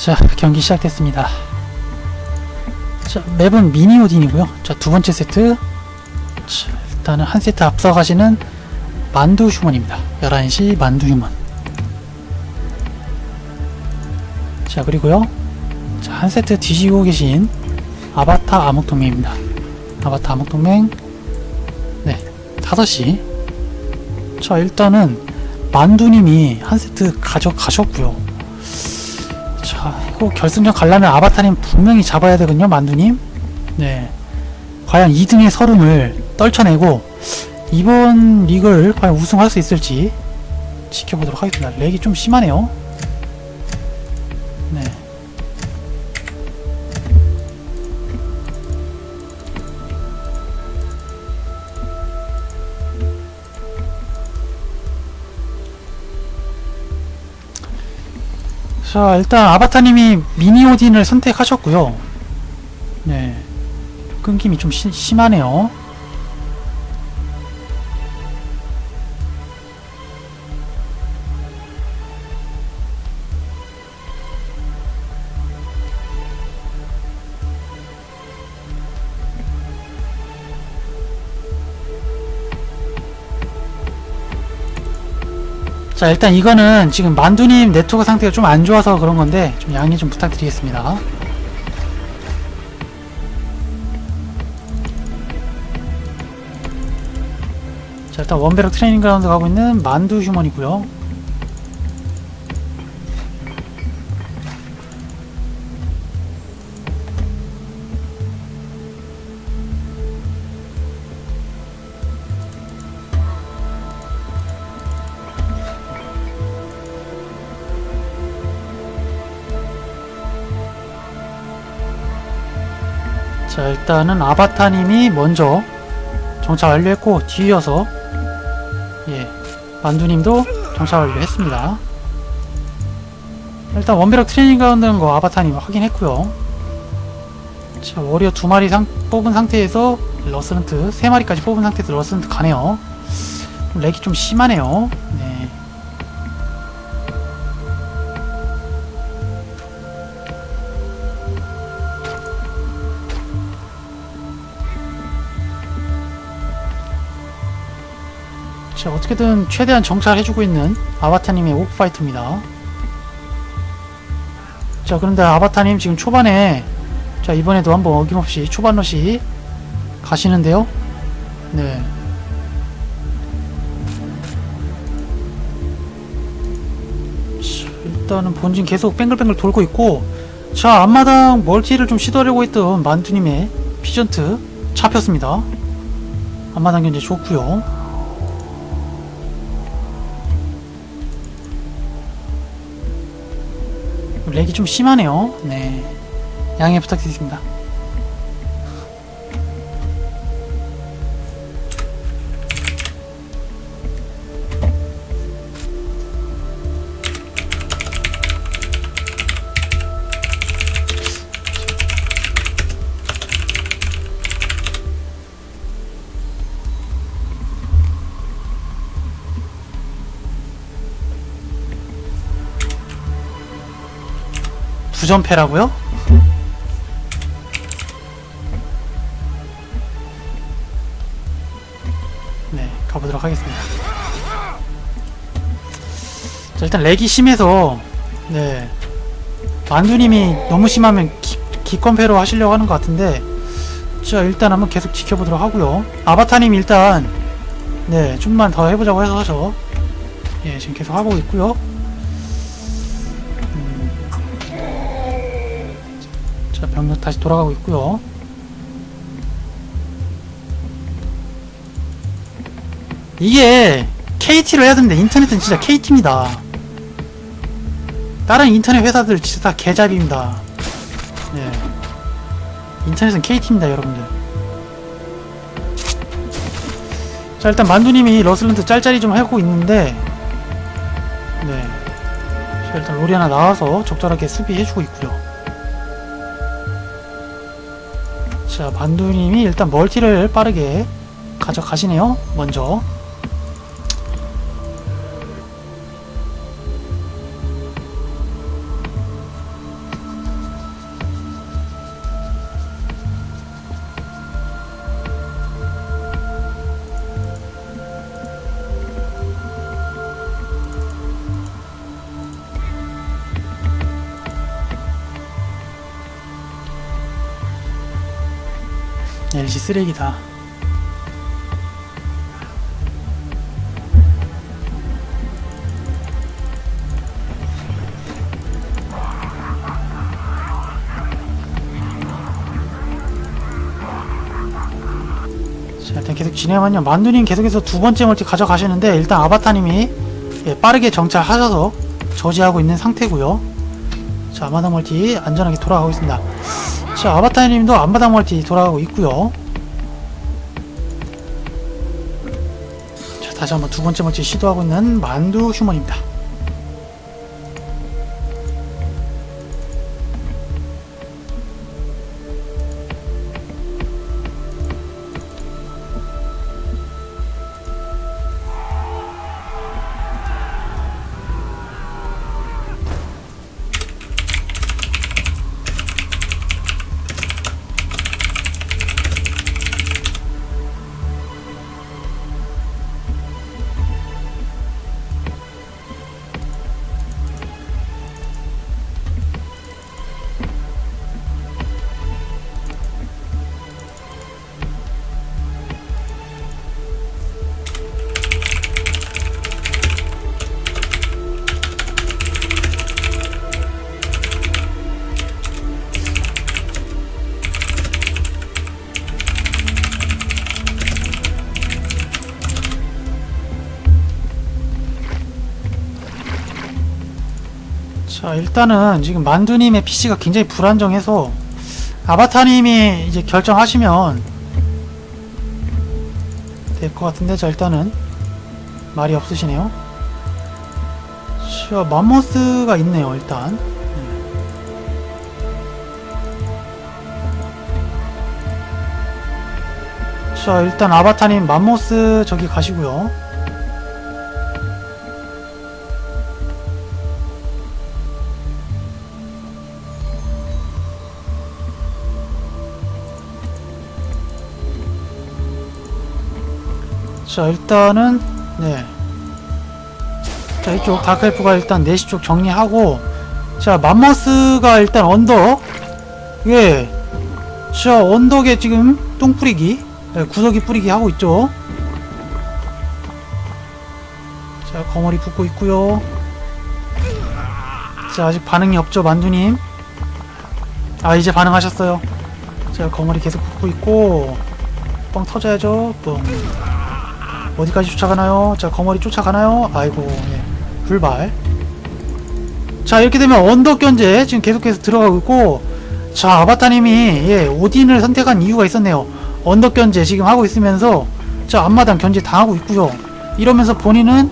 자, 경기 시작됐습니다. 자, 맵은 미니 오딘이고요. 자, 두 번째 세트. 자, 일단은 한 세트 앞서가시는 만두 휴먼입니다. 11시 만두 휴먼. 자, 그리고요. 자, 한 세트 뒤지고 계신 아바타 암흑동맹입니다. 아바타 암흑동맹. 네, 5시. 자, 일단은 만두님이 한 세트 가져가셨고요. 자, 이거 결승전 가려면 아바타님 분명히 잡아야 되거든요, 만두님. 네. 과연 2등의 서름을 떨쳐내고, 이번 리그를 과연 우승할 수 있을지 지켜보도록 하겠습니다. 렉이 좀 심하네요. 자, 일단 아바타님이 미니 오딘을 선택하셨고요. 네. 끊김이 좀 시, 심하네요. 자 일단 이거는 지금 만두님 네트워크 상태가 좀 안 좋아서 그런 건데 좀 양해 좀 부탁드리겠습니다. 자 일단 원베럭 트레이닝 그라운드 가고 있는 만두 휴먼이고요 자 일단은 아바타님이 먼저 정찰 완료했고 뒤이어서 예 만두님도 정찰 완료했습니다. 일단 원베럭 트레이닝 그라운드는 거 아바타님 확인했고요. 자 워리어 두 마리 상, 뽑은 상태에서 러스런트 세 마리까지 뽑은 상태에서 러스런트 가네요. 렉이 좀 심하네요. 네. 자 어떻게든 최대한 정찰해주고 있는 아바타님의 오프파이트입니다. 자 그런데 아바타님 지금 초반에 자 이번에도 한번 어김없이 초반 러시 가시는데요? 네. 자, 일단은 본진 계속 뱅글뱅글 돌고 있고 자 앞마당 멀티를 좀 시도하려고 했던 만두님의 피전트 잡혔습니다. 앞마당 견제 좋고요 렉이 좀 심하네요. 네. 양해 부탁드리겠습니다. 부전패라고요? 네, 가보도록 하겠습니다. 자, 일단 렉이 심해서, 네. 만두님이 너무 심하면 기, 기권패로 하시려고 하는 것 같은데, 자, 일단 한번 계속 지켜보도록 하고요. 아바타님 일단, 네, 좀만 더 해보자고 해서, 저, 예, 지금 계속 하고 있고요. 자, 병력 다시 돌아가고 있고요. 이게 KT로 해야 되는데 인터넷은 진짜 KT입니다. 다른 인터넷 회사들 진짜 다 개잡입니다. 네. 인터넷은 KT입니다, 여러분들. 자, 일단 만두님이 러슬런트 짤짤이 좀 하고 있는데, 네. 자, 일단 롤이 하나 나와서 적절하게 수비해주고 있고요. 자, 만두님이 일단 멀티를 빠르게 가져가시네요. 먼저. 쓰레기다. 자, 일단 계속 진행하면요. 만두님 계속해서 두 번째 멀티 가져가시는데 일단 아바타님이 예, 빠르게 정찰하셔서 저지하고 있는 상태고요. 자, 아마당 멀티 안전하게 돌아가고 있습니다. 자, 아바타님도 앞마당 멀티 돌아가고 있고요. 다시 한번 두 번째 멀티 시도하고 있는 만두 휴먼입니다. 자, 일단은 지금 만두님의 PC가 굉장히 불안정해서 아바타님이 이제 결정하시면 될 것 같은데, 자, 일단은 말이 없으시네요. 자, 맘모스가 있네요, 일단. 네. 자, 일단 아바타님 맘모스 저기 가시고요. 자 일단은 네. 자 이쪽 다크엘프가 일단 4시 쪽 정리하고 자 맘머스가 일단 언덕. 예. 자 언덕에 지금 똥 뿌리기 예, 구석이 뿌리기 하고 있죠. 자 거머리 붙고 있고요. 자 아직 반응이 없죠 만두님? 아 이제 반응하셨어요. 자 거머리 계속 붙고 있고 뻥 터져야죠 뻥 어디까지 쫓아가나요? 자, 거머리 쫓아가나요? 아이고, 예. 불발. 자, 이렇게 되면 언덕 견제 지금 계속해서 들어가고 있고, 자, 아바타님이, 예, 오딘을 선택한 이유가 있었네요. 언덕 견제 지금 하고 있으면서, 자, 앞마당 견제 당하고 있고요. 이러면서 본인은,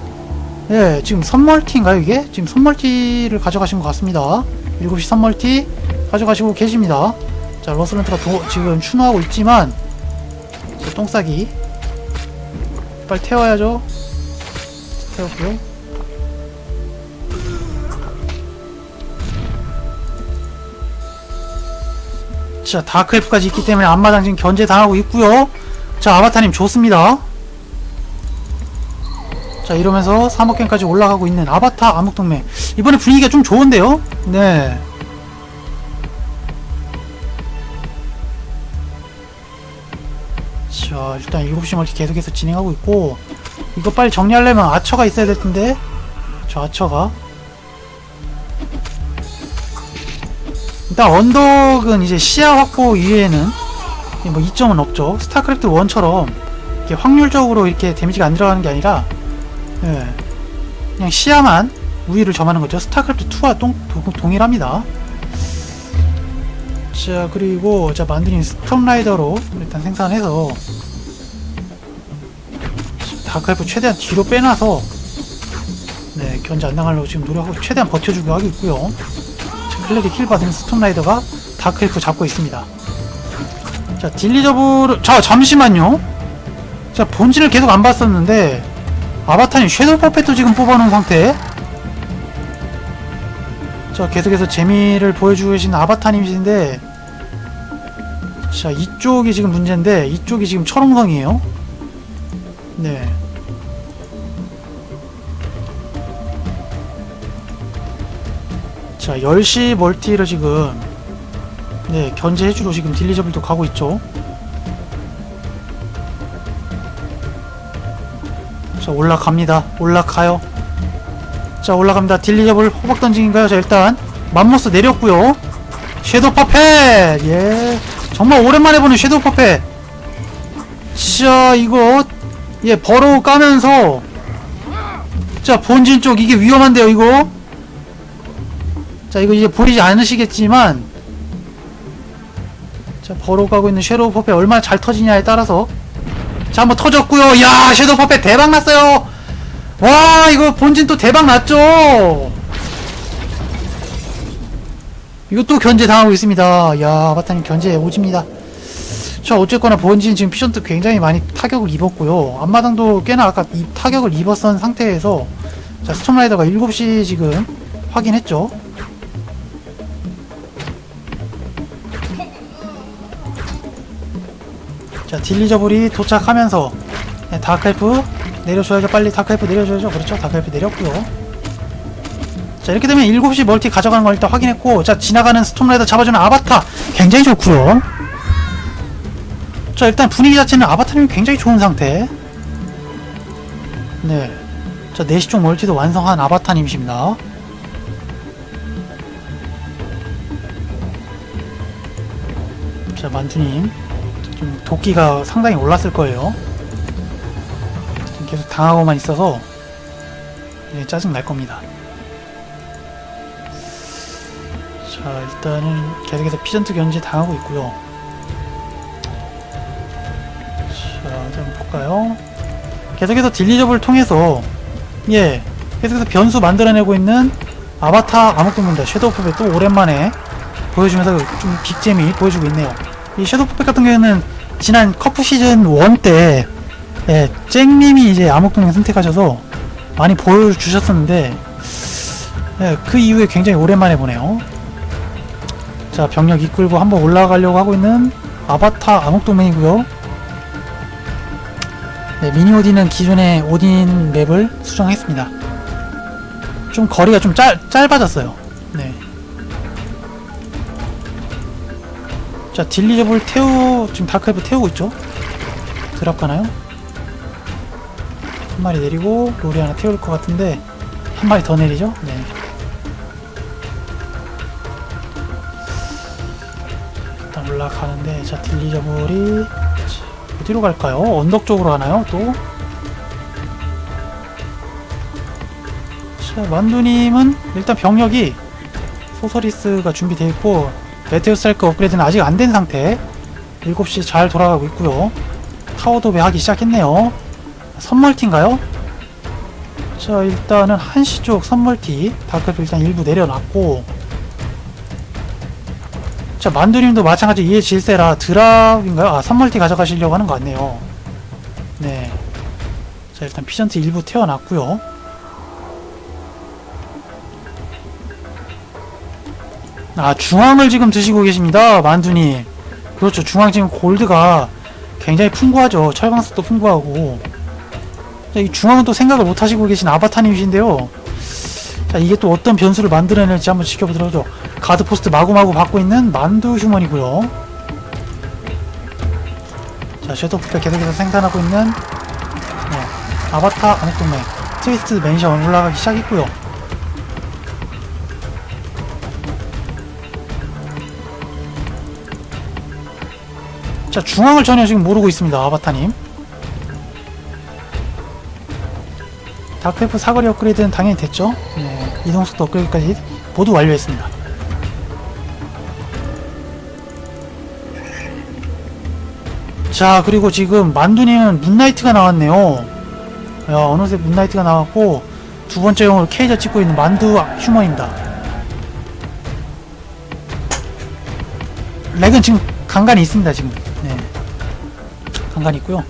예, 지금 선멀티인가요, 이게? 지금 선멀티를 가져가신 것 같습니다. 7시 선멀티 가져가시고 계십니다. 자, 러스런트가 도, 지금 추노하고 있지만, 자, 똥싸기. 빨리 태워야죠. 태웠고요. 자, 다크엘프까지 있기 때문에 앞마당 지금 견제 당하고 있고요. 자, 아바타님 좋습니다. 자, 이러면서 3억갱까지 올라가고 있는 아바타 암흑동맹. 이번에 분위기가 좀 좋은데요? 네. 자 일단 7시 멀티 계속해서 진행하고 있고 이거 빨리 정리하려면 아처가 있어야 될 텐데. 저 아처가. 일단 언덕은 이제 시야 확보 이외에는 뭐 이점은 없죠. 스타크래프트 1처럼 이렇게 확률적으로 이렇게 데미지가 안 들어가는 게 아니라 예, 그냥 시야만 우위를 점하는 거죠. 스타크래프트 2와 동, 동, 동일합니다. 자 그리고 자 만드린 스톰라이더로 일단 생산해서 다크엘프 최대한 뒤로 빼놔서 네 견제 안 당하려고 지금 노력하고 최대한 버텨주고 하고 있고요. 자, 클레리 힐 받은 스톰라이더가 다크엘프 잡고 있습니다. 자 딜리저브를 자 잠시만요. 자 본진을 계속 안 봤었는데 아바타님 섀도우 퍼펫도 지금 뽑아놓은 상태. 자 계속해서 재미를 보여주고 계신 아바타님이신데 자 이쪽이 지금 문제인데 이쪽이 지금 철옹성이에요. 네 자 10시 멀티를 지금 네 견제해주러 지금 딜리저블도 가고 있죠? 자 올라갑니다. 올라가요. 자 올라갑니다. 딜리저블 호박 던지기인가요? 자 일단 맘모스 내렸구요. 섀도우 퍼펫! 예. 정말 오랜만에 보는 섀도우 퍼펫. 자 이거 예 버로우 까면서. 자 본진 쪽 이게 위험한데요 이거? 자 이거 이제 보이지 않으시겠지만 자 까고 있는 섀도우 퍼펫 얼마나 잘 터지냐에 따라서. 자 한번 터졌고요. 야 섀도우 퍼펫 대박 났어요. 와 이거 본진 또 대박 났죠? 이것도 견제 당하고 있습니다. 야 아바타님 견제 오집니다. 자 어쨌거나 본진 지금 피션트 굉장히 많이 타격을 입었고요. 앞마당도 꽤나 아까 이 타격을 입었던 상태에서 자 스톰라이더가 7시 지금 확인했죠 자 딜리저블이 도착하면서 네, 다크헬프 내려줘야죠. 빨리 다크헬프 내려줘야죠. 그렇죠? 다크헬프 내렸고요. 자 이렇게 되면 7시 멀티 가져가는 걸 일단 확인했고 자 지나가는 스톰라이더 잡아주는 아바타 굉장히 좋고요. 자 일단 분위기 자체는 아바타님이 굉장히 좋은 상태. 네 자 4시 쪽 멀티도 완성한 아바타님이십니다. 자 만주님 좀 도끼가 상당히 올랐을 거예요. 지금 계속 당하고만 있어서 네, 짜증 날 겁니다. 자 일단은 계속해서 피전트 견제 당하고 있고요. 자 좀 볼까요? 계속해서 딜리저블을 통해서 예 계속해서 변수 만들어내고 있는 아바타 암흑동문다. 섀도우 푸베 또 오랜만에 보여주면서 좀 빅잼이 보여주고 있네요 이 섀도우 푸베 같은 경우에는 지난 커프 시즌 1때 예, 쨍님이 이제 암흑동맹 선택하셔서 많이 보여주셨었는데 예, 그 이후에 굉장히 오랜만에 보네요. 자 병력 이끌고 한번 올라가려고 하고 있는 아바타 암흑동맹이고요. 네, 미니 오딘은 기존의 오딘 맵을 수정했습니다. 좀 거리가 좀 짧, 짧아졌어요. 네. 자 딜리저블 태우 지금 다크헬프 태우고 있죠 드랍 가나요? 한 마리 내리고 롤이 하나 태울 것 같은데 한 마리 더 내리죠? 네 일단 올라가는데 자 딜리저블이 자, 어디로 갈까요? 언덕 쪽으로 가나요? 또? 자 만두님은 일단 병력이 소서리스가 준비되어 있고 메테오스 살크 업그레이드는 아직 안 된 상태. 7시 잘 돌아가고 있고요. 타워도 배 하기 시작했네요. 선멀티인가요? 자 일단은 한시 쪽 선멀티. 다크도 일단 일부 내려놨고. 자 만두님도 마찬가지 이해 질세라 드랍인가요? 아 선멀티 가져가시려고 하는 것 같네요. 네자 일단 피전트 일부 태워놨고요 아 중앙을 지금 드시고 계십니다 만두님. 그렇죠. 중앙 지금 골드가 굉장히 풍부하죠. 철광석도 풍부하고. 자, 이 중앙은 또 생각을 못 하시고 계신 아바타님이신데요. 자 이게 또 어떤 변수를 만들어낼지 한번 지켜보도록 하죠. 가드포스트 마구마구 받고 있는 만두 휴먼이고요. 자 섀도우프가 계속해서 생산하고 있는 네, 아바타 암흑동맹 트위스트 맨션 올라가기 시작했고요 자 중앙을 전혀 지금 모르고 있습니다 아바타님. 다크F 사거리 업그레이드는 당연히 됐죠? 네, 이동속도 업그레이드까지 모두 완료했습니다. 자 그리고 지금 만두님은 문나이트가 나왔네요. 야 어느새 문나이트가 나왔고 두 번째 용으로 케이저 찍고 있는 만두 휴머입니다. 렉은 지금 간간히 있습니다 지금 네. 간간히 있고요.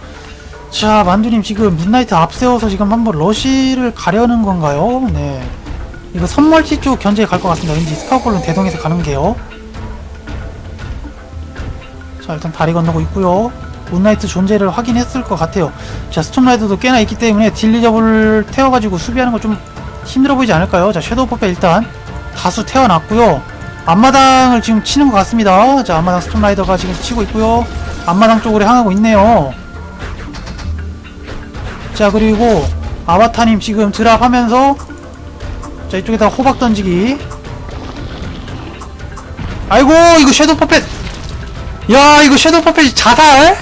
자, 만두님 지금 문나이트 앞세워서 지금 한번 러시를 가려는 건가요? 네. 이거 선멀티 쪽 견제에 갈 것 같습니다. 왠지 스카우볼은 대동에서 가는 게요. 자, 일단 다리 건너고 있고요. 문나이트 존재를 확인했을 것 같아요. 자, 스톰라이더도 꽤나 있기 때문에 딜리저블 태워가지고 수비하는 거 좀 힘들어 보이지 않을까요? 자, 섀도우 퍼페 일단 다수 태워놨고요. 앞마당을 지금 치는 것 같습니다. 자, 앞마당 스톰라이더가 지금 치고 있고요. 앞마당 쪽으로 향하고 있네요. 자, 그리고 아바타님 지금 드랍하면서 자 이쪽에다 호박 던지기. 아이고 이거 섀도우 퍼펫. 야 이거 섀도우 퍼펫이 자살?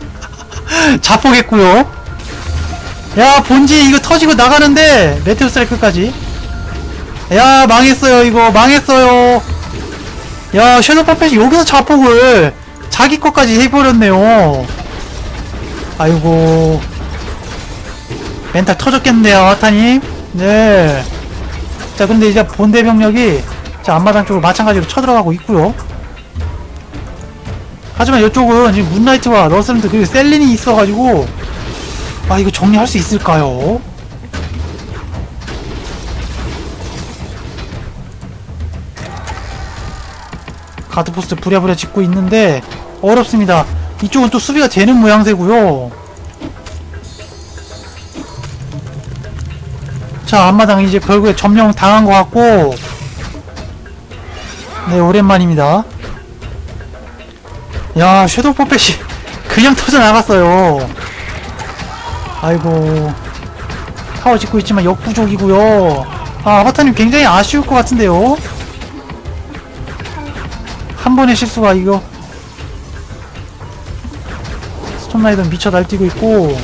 자폭했고요. 야 본지 이거 터지고 나가는데 메테오 스트라이크까지. 야 망했어요 이거. 망했어요. 야 섀도우 퍼펫이 여기서 자폭을 자기 것까지 해버렸네요. 아이고. 멘탈 터졌겠네요 아타님? 네자 근데 이제 본대 병력이 자 앞마당 쪽으로 마찬가지로 쳐들어가고 있고요. 하지만 이쪽은 지금 문라이트와 러슬랜드 그리고 셀린이 있어가지고 아 이거 정리할 수 있을까요? 가드포스트 부랴부랴 짓고 있는데 어렵습니다. 이쪽은 또 수비가 되는 모양새고요. 자 앞마당 이제 결국에 점령 당한 것 같고. 네 오랜만입니다. 야 섀도우 퍼펫이 그냥 터져 나갔어요. 아이고. 타워 짓고 있지만 역부족이고요. 아 아바타님 굉장히 아쉬울 것 같은데요. 한 번의 실수가 이거 스톰라이더 미쳐 날뛰고 있고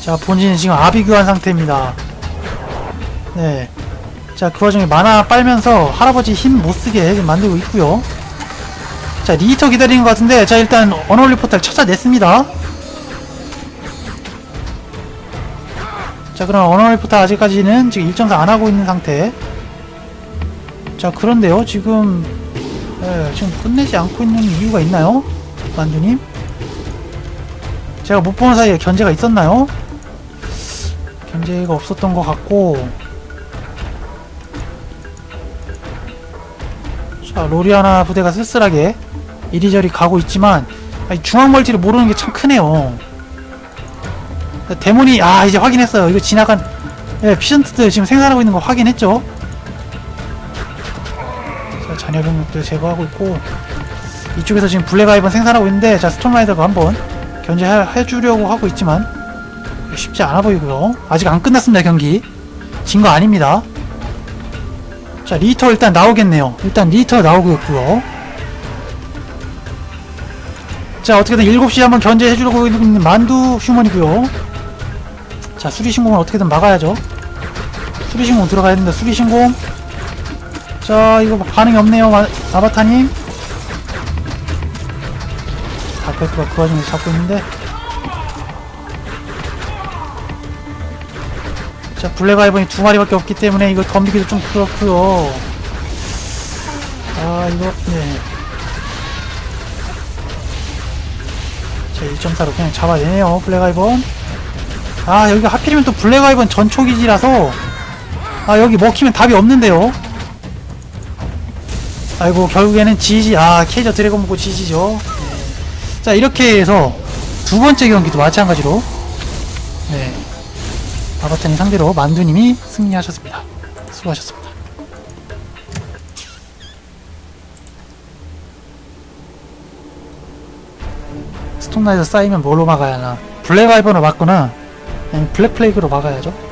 자 본진은 지금 아비규한 상태입니다 네. 자, 그 와중에 만화 빨면서 할아버지 힘 못쓰게 만들고 있고요 자, 리히터 기다리는 것 같은데, 자, 일단 언어리 포탈 찾아냈습니다. 자, 그럼 언어리 포탈 아직까지는 지금 일정상 안 하고 있는 상태. 자, 그런데요, 지금, 예, 지금 끝내지 않고 있는 이유가 있나요? 만두님? 제가 못 보는 사이에 견제가 있었나요? 견제가 없었던 것 같고, 자, 로리아나 부대가 쓸쓸하게 이리저리 가고 있지만 아니, 중앙 멀티를 모르는 게 참 크네요. 데몬이 아 이제 확인했어요. 이거 지나간 예, 피전트들 지금 생산하고 있는 거 확인했죠. 자, 잔여 병력들 제거하고 있고 이쪽에서 지금 블랙아이번 생산하고 있는데 자 스톰라이더가 한번 견제해주려고 하고 있지만 쉽지 않아 보이고요. 아직 안 끝났습니다 경기. 진 거 아닙니다. 자 리터 일단 나오겠네요. 일단 리터 나오고 있고요. 자 어떻게든 7시에 한번 견제해주려고 있는 만두 휴먼이고요 자 수리신공을 어떻게든 막아야죠 수리신공 들어가야 된다 수리신공 자 이거 반응이 없네요 마, 아바타님. 다크가 그 와중에 잡고 있는데. 자 블랙 아이번이 두 마리밖에 없기 때문에 이거 덤비기도 좀 그렇고요. 아 이거 네. 자, 1.4로 그냥 잡아내네요, 블랙 아이번. 아, 여기가 하필이면 또 블랙 아이번 전초기지라서, 아, 여기 먹히면 답이 없는데요. 아이고, 결국에는 지지, 아, 케이저 드래곤 먹고 지지죠. 네. 자, 이렇게 해서 두 번째 경기도 마찬가지로, 네. 아바타님 상대로 만두님이 승리하셨습니다. 수고하셨습니다. 스톤라이더 쌓이면 뭘로 막아야 하나? 블랙 아이번으로 막거나 아니면 블랙 플레이그로 막아야죠.